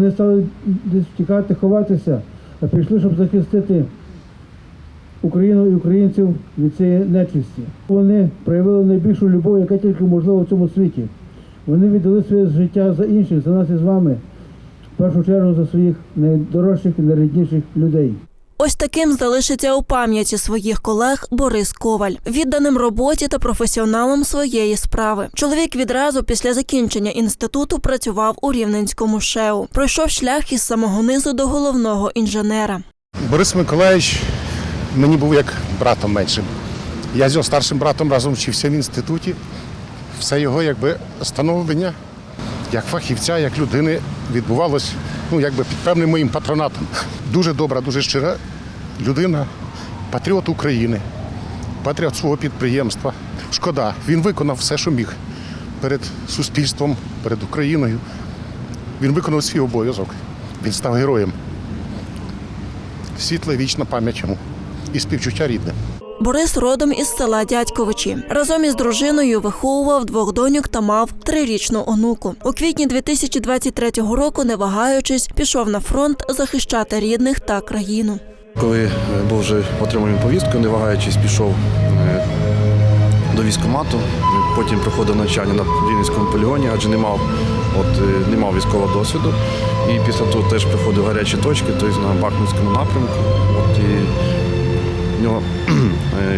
не стали десь втікати, ховатися, а прийшли, щоб захистити Україну і українців від цієї нечисті. Вони проявили найбільшу любов, яка тільки можлива в цьому світі. Вони віддали своє життя за інших, за нас і з вами, в першу чергу за своїх найдорожчих і найрідніших людей. Ось таким залишиться у пам'яті своїх колег Борис Коваль, відданим роботі та професіоналом своєї справи. Чоловік відразу після закінчення інституту працював у Рівненському ШЕУ. Пройшов шлях із самого низу до головного інженера. Борис Миколаївич мені був як братом меншим. Я з його старшим братом разом вчився в інституті. Все його якби становлення як фахівця, як людини відбувалось ну, якби під певним моїм патронатом. Дуже добра, дуже щира людина, патріот України, патріот свого підприємства. Шкода, він виконав все, що міг перед суспільством, перед Україною. Він виконав свій обов'язок. Він став героєм світла вічна пам'ять йому і співчуття рідним. Борис родом із села Дядьковичі. Разом із дружиною виховував двох доньок та мав трирічну онуку. У квітні 2023 року, не вагаючись, пішов на фронт захищати рідних та країну. Коли е, був вже отриманий повістку, не вагаючись, пішов е, до військкомату, потім проходив навчання на Рівненському полігоні, адже не мав, от, е, не мав військового досвіду. І після того теж приходив гарячі точки, тобто на Бахмутському напрямку. От, і в нього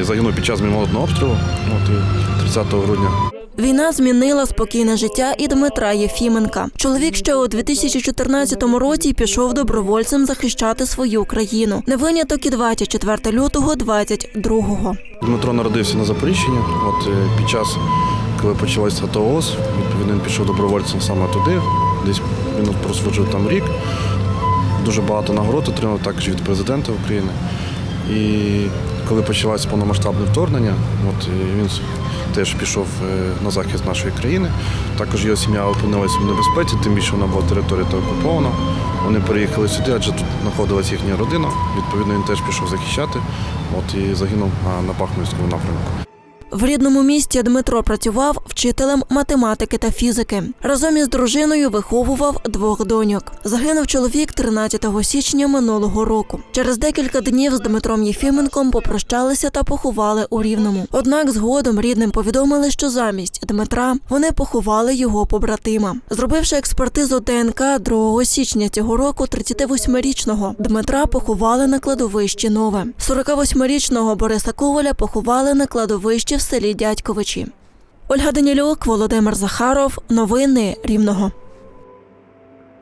загинув під час мінометного обстрілу от, і 30 грудня. Війна змінила спокійне життя і Дмитра Єфіменка. Чоловік ще у 2014 році пішов добровольцем захищати свою країну. Не виняток і 24 лютого 22-го. Дмитро народився на Запоріжчині. От е, під час, коли почалася АТО ООС, відповідно, він пішов добровольцем саме туди. Десь він прослужив там рік. Дуже багато нагород отримав також від президента України. І коли почалося повномасштабне вторгнення, от він теж пішов е, на захист нашої країни. Також його сім'я опинилася в небезпеці, тим більше вона була територія та окупована. Вони переїхали сюди, адже тут знаходилася їхня родина. Відповідно, він теж пішов захищати. От і загинув на Бахмутському напрямку. В рідному місті Дмитро працював вчителем математики та фізики. Разом із дружиною виховував двох доньок. Загинув чоловік 13 січня минулого року. Через декілька днів з Дмитром Єфіменком попрощалися та поховали у Рівному. Однак згодом рідним повідомили, що замість Дмитра вони поховали його побратима. Зробивши експертизу ДНК 2 січня цього року, 38-річного Дмитра поховали на кладовищі Нове. 48-річного Бориса Коваля поховали на кладовищі селі Дядьковичі. Ольга Данілюк, Володимир Захаров. Новини Рівного.